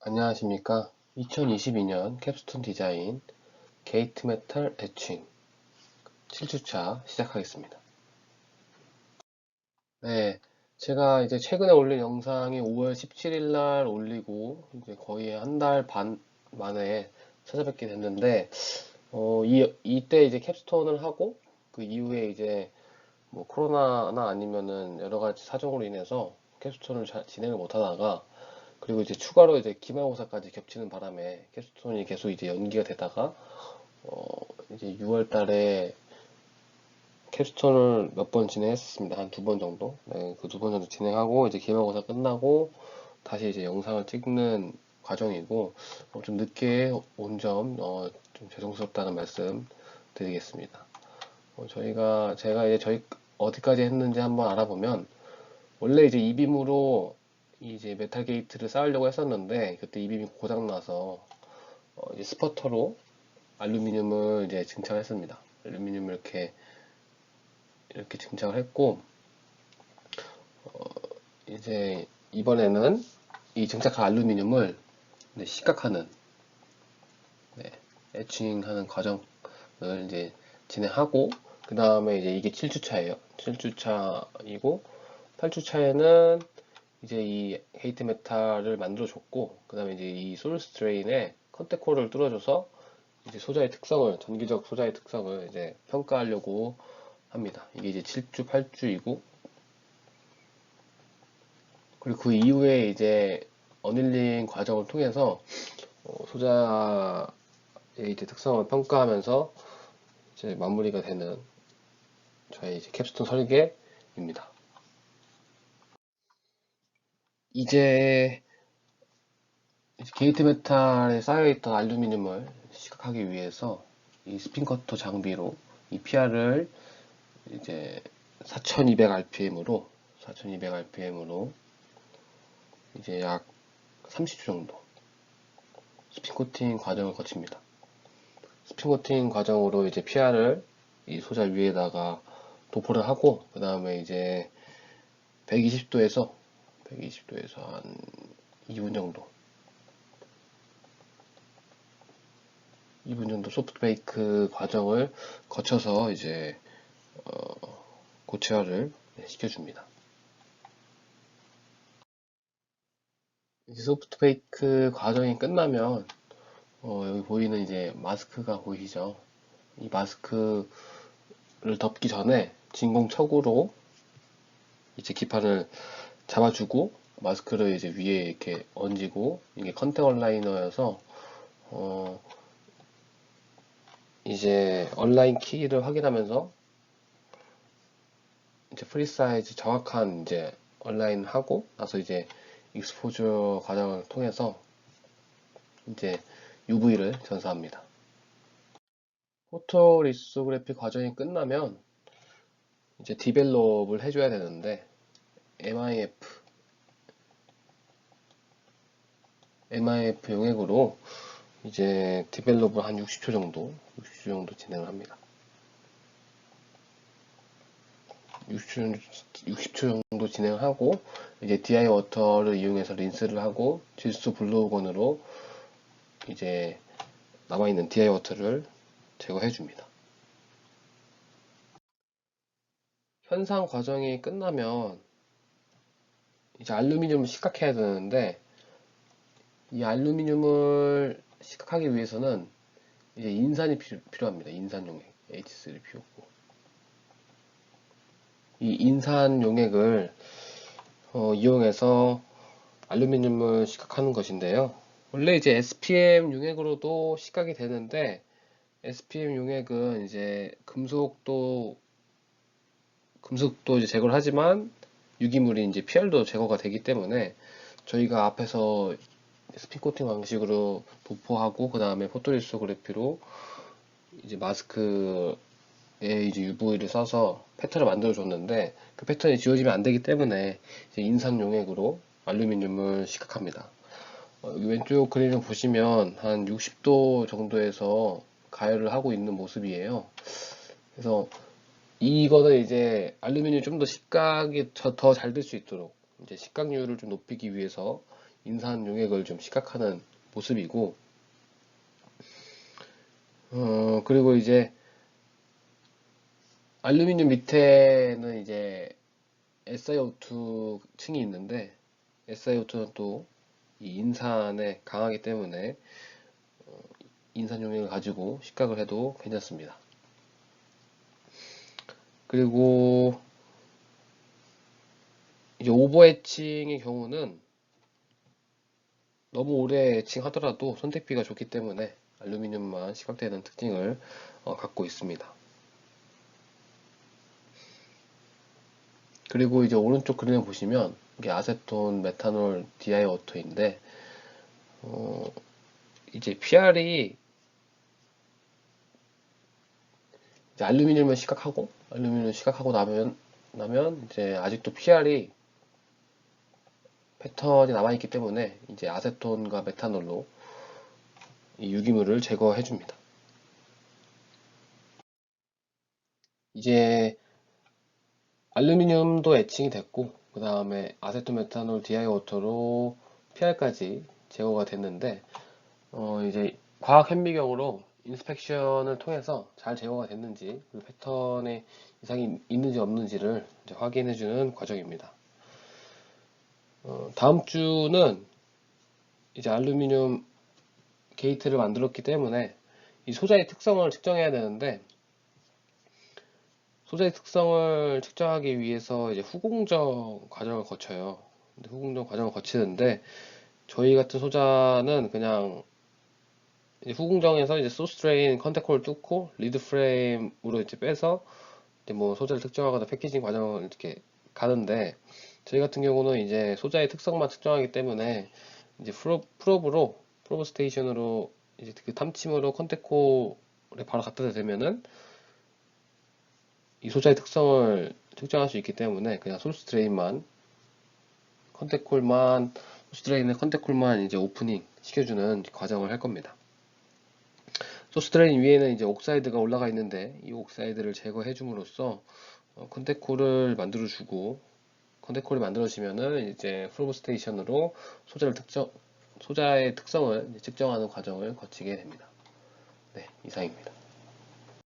안녕하십니까. 2022년 캡스톤 디자인 게이트 메탈 애칭 7주차 시작하겠습니다. 네, 제가 이제 최근에 올린 영상이 5월 17일 날 올리고 이제 거의 한 달 반 만에 찾아뵙게 됐는데 어, 이, 이때 이제 캡스톤을 하고 그 이후에 이제 뭐 코로나나 아니면은 여러 가지 사정으로 인해서 캡스톤을 잘 진행을 못 하다가 그리고 이제 추가로 이제 기말고사까지 겹치는 바람에 캡스톤이 계속 이제 연기가 되다가 어 이제 6월 달에 캡스톤을 몇 번 진행했습니다. 한 두 번 정도. 네, 그 두 번 정도 진행하고 이제 기말고사 끝나고 다시 이제 영상을 찍는 과정이고 어, 좀 늦게 온점 어, 좀 죄송스럽다는 말씀 드리겠습니다. 어, 저희가 제가 이제 저희 어디까지 했는지 한번 알아보면 원래 이제 이빔으로 이제 메탈 게이트를 쌓으려고 했었는데 그때 이빔이 고장나서 어 이제 스퍼터로 알루미늄을 이제 증착했습니다. 알루미늄을 이렇게 이렇게 증착을 했고 어 이제 이번에는 이 증착한 알루미늄을 네, 시각하는 네, 에칭하는 과정을 이제 진행하고 그 다음에 이제 이게 7주차예요. 7주차이고 8주차에는 이제 이 헤이트 메탈을 만들어 줬고 그 다음에 이제 이 소스 드레인에 컨택코를 뚫어줘서 이제 소자의 특성을 전기적 소자의 특성을 이제 평가하려고 합니다. 이게 이제 7주, 8주이고 그리고 그 이후에 이제 어닐링 과정을 통해서 어, 소자의 이제 특성을 평가하면서 이제 마무리가 되는 저희 이제 캡스톤 설계입니다. 이제 게이트 메탈에 쌓여있던 알루미늄을 시각하기 위해서 이 스핀커터 장비로 이 PR을 이제 4200rpm으로 4200rpm으로 이제 약 30초 정도 스핀 코팅 과정을 거칩니다. 스핀 코팅 과정으로 이제 PR을 이 소자 위에다가 도포를 하고 그 다음에 이제 120도에서 120도에서 한 2분 정도 2분 정도 소프트 베이크 과정을 거쳐서 이제 어, 고체화를 시켜줍니다. 소프트 베이크 과정이 끝나면 어, 여기 보이는 이제 마스크가 보이시죠? 이 마스크를 덮기 전에 진공척으로 이제 기판을 잡아주고 마스크를 이제 위에 이렇게 얹고 이게 컨택 얼라이너여서 어 이제 온라인 키를 확인하면서 이제 프리 사이즈 정확한 이제 온라인 하고 나서 이제 익스포저 과정을 통해서 이제 UV를 전사합니다. 포토 리소그래피 과정이 끝나면 이제 디벨롭을 해줘야 되는데 MIF MIF 용액으로 이제 디벨롭을 한 60초 정도 60초 정도 진행을 합니다. 60초, 60초 정도 진행을 하고 이제 DI 워터를 이용해서 린스를 하고 질소 블루건으로 이제 남아있는 DI 워터를 제거해 줍니다. 현상 과정이 끝나면 이제 알루미늄을 시각해야 되는데 이 알루미늄을 시각하기 위해서는 이제 인산이 필요, 합니다 인산 용액 H3 PO4 이 인산 용액을 어, 이용해서 알루미늄을 시각하는 것인데요. 원래 이제 SPM 용액으로도 시각이 되는데 SPM 용액은 이제 금속도 금속도 이제 제거를 하지만 유기물이 이제 PR도 제거가 되기 때문에 저희가 앞에서 스핀 코팅 방식으로 도포하고 그 다음에 포토리소그래피로 이제 마스크에 이제 UV를 써서 패턴을 만들어 줬는데 그 패턴이 지워지면 안 되기 때문에 이제 인산 용액으로 알루미늄을 시각합니다. 어, 왼쪽 그림을 보시면 한 60도 정도에서 가열을 하고 있는 모습이에요. 그래서 이거는 이제 알루미늄 좀더 식각이 더 잘 될 수 있도록 이제 식각률을 좀 높이기 위해서 인산 용액을 좀 시각하는 모습이고 어 그리고 이제 알루미늄 밑에는 이제 SiO2 층이 있는데 SiO2는 또 이 인산에 강하기 때문에 어, 인산 용액을 가지고 식각을 해도 괜찮습니다. 그리고 이제 오버 애칭의 경우는 너무 오래 애칭하더라도 선택비가 좋기 때문에 알루미늄만 시각되는 특징을 어, 갖고 있습니다. 그리고 이제 오른쪽 그림을 보시면 이게 아세톤, 메탄올, 디아이 워터인데 어, 이제 PR이 이제 알루미늄을 시각하고 알루미늄을 시각하고 나면 나면 이제 아직도 PR이 패턴이 남아있기 때문에 이제 아세톤과 메탄올로 이 유기물을 제거해 줍니다. 이제 알루미늄도 애칭이 됐고 그 다음에 아세톤 메탄올 디아이워터로 PR까지 제거가 됐는데 어 이제 과학 현미경으로 인스펙션을 통해서 잘 제거가 됐는지 그리고 패턴에 이상이 있는지 없는지를 확인해 주는 과정입니다. 어, 다음 주는 이제 알루미늄 게이트를 만들었기 때문에 이 소자의 특성을 측정해야 되는데 소자의 특성을 측정하기 위해서 이제 후공정 과정을 거쳐요. 후공정 과정을 거치는데 저희 같은 소자는 그냥 이제 후공정에서 이제 소스 트레인 컨택홀을 뚫고 리드 프레임으로 이제 빼서 이제 뭐 소자를 특정하거나 패키징 과정을 이렇게 가는데 저희 같은 경우는 이제 소자의 특성만 측정하기 때문에 이제 프로, 프로브로 프로브 스테이션으로 이제 그 탐침으로 컨택콜에 바로 갖다 대면은 이 소자의 특성을 측정할 수 있기 때문에 그냥 소스 드레인만 컨택콜만 소스 드레인의 컨택콜만 이제 오프닝 시켜주는 과정을 할 겁니다. 드레인 위에는 이제 옥사이드가 올라가 있는데 이 옥사이드를 제거해 줌으로써 어, 컨택콜을 만들어 주고 컨택콜이 만들어지면은 이제 프로브 스테이션으로 소자를 특정 소자의 특성을 측정하는 과정을 거치게 됩니다. 네, 이상입니다.